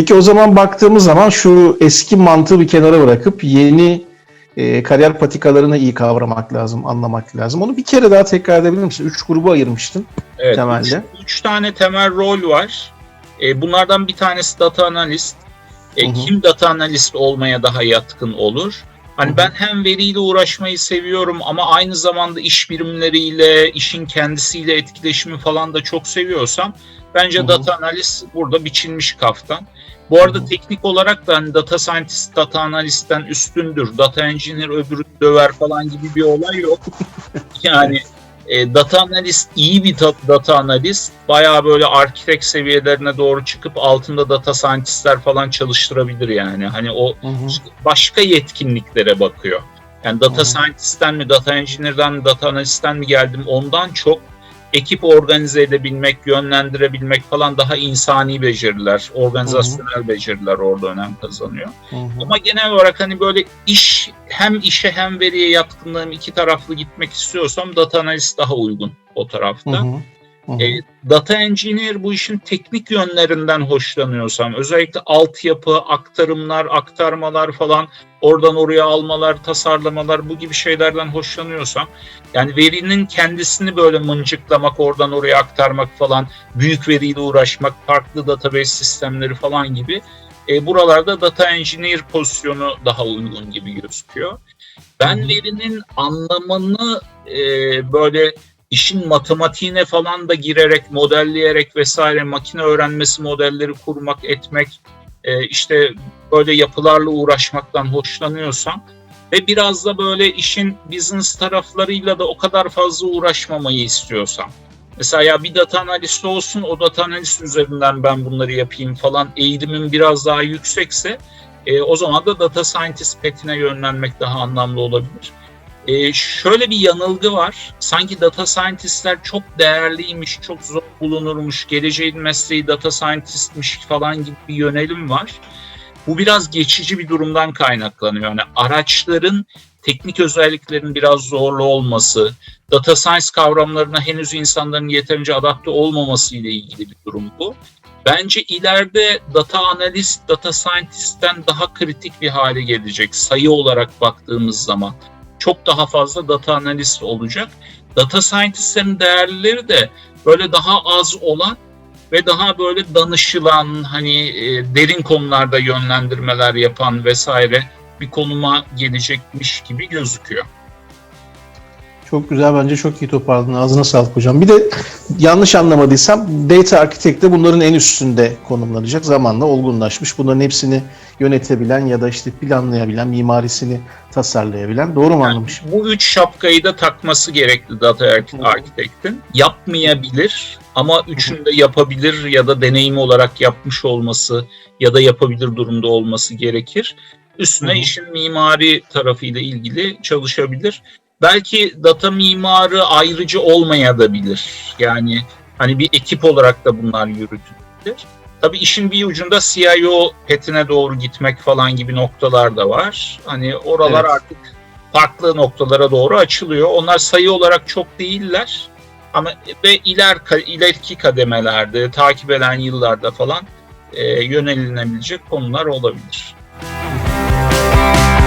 Peki o zaman baktığımız zaman şu eski mantığı bir kenara bırakıp yeni e, kariyer patikalarını iyi kavramak lazım, anlamak lazım. Onu bir kere daha tekrar edebilir misin? Üç grubu ayırmıştın Evet, temelde. Üç, üç tane temel rol var. E, bunlardan bir tanesi data analist. E. Kim data analist olmaya daha yatkın olur? Hani ben hem veriyle uğraşmayı seviyorum ama aynı zamanda iş birimleriyle, işin kendisiyle etkileşimi falan da çok seviyorsam bence data analist burada biçilmiş kaftan. Bu arada teknik olarak da hani data scientist data analist'ten üstündür. Data engineer öbürü döver falan gibi bir olay yok. yani e, data analist iyi bir ta- data analist bayağı böyle architect seviyelerine doğru çıkıp altında data scientistler falan çalıştırabilir yani. Hani o Hı hı. başka yetkinliklere bakıyor. Yani data Hı hı. scientist'ten mi, data engineer'dan mi, data analist'ten mi geldim ondan çok ekip organize edebilmek, yönlendirebilmek falan daha insani beceriler, organizasyonel beceriler orada önem kazanıyor. Hı hı. Ama genel olarak hani böyle iş hem işe hem veriye yatkınlığım iki taraflı gitmek istiyorsam data analist daha uygun o tarafta. hı. Hı hı. E, data engineer bu işin teknik yönlerinden hoşlanıyorsam özellikle altyapı, aktarımlar, aktarmalar falan oradan oraya almalar, tasarlamalar bu gibi şeylerden hoşlanıyorsam yani verinin kendisini böyle mıncıklamak, oradan oraya aktarmak falan, büyük veriyle uğraşmak, farklı database sistemleri falan gibi e, buralarda data engineer pozisyonu daha uygun gibi gözüküyor. Ben verinin anlamını e, böyle işin matematiğine falan da girerek, modelleyerek vesaire makine öğrenmesi modelleri kurmak, etmek, e, işte böyle yapılarla uğraşmaktan hoşlanıyorsam ve biraz da böyle işin business taraflarıyla da o kadar fazla uğraşmamayı istiyorsam. Mesela ya bir data analist olsun, o data analist üzerinden ben bunları yapayım falan eğilimim biraz daha yüksekse e, o zaman da data scientist petine yönlenmek daha anlamlı olabilir. E, şöyle bir yanılgı var. Sanki data scientistler çok değerliymiş, çok zor bulunurmuş, geleceğin mesleği data scientistmiş falan gibi bir yönelim var. Bu biraz geçici bir durumdan kaynaklanıyor. Yani araçların teknik özelliklerin biraz zorlu olması, data science kavramlarına henüz insanların yeterince adapte olmaması ile ilgili bir durum bu. Bence ileride data analist, data scientist'ten daha kritik bir hale gelecek sayı olarak baktığımız zaman. Çok daha fazla data analist olacak. Data scientistlerin değerleri de böyle daha az olan ve daha böyle danışılan hani e, derin konularda yönlendirmeler yapan vesaire bir konuma gelecekmiş gibi gözüküyor. Çok güzel bence çok iyi toparladın. Ağzına sağlık hocam. Bir de yanlış anlamadıysam data architect de bunların en üstünde konumlanacak. Zamanla olgunlaşmış. Bunların hepsini yönetebilen ya da işte planlayabilen, mimarisini tasarlayabilen. Doğru mu anlamışım? Bu üç şapkayı da takması gerekli data arch- architect'in. Yapmayabilir ama üçünü de yapabilir ya da deneyimi olarak yapmış olması ya da yapabilir durumda olması gerekir. Üstüne Hı hı. işin mimari tarafıyla ilgili çalışabilir. Belki data mimarı ayrıcı olmayabilir. Yani hani bir ekip olarak da bunlar yürütülür. Tabii işin bir ucunda CIO petine doğru gitmek falan gibi noktalar da var. Hani oralar Evet. artık farklı noktalara doğru açılıyor. Onlar sayı olarak çok değiller. Ama ve iler ileriki kademelerde, takip eden yıllarda falan e, yönelinebilecek konular olabilir. Bye.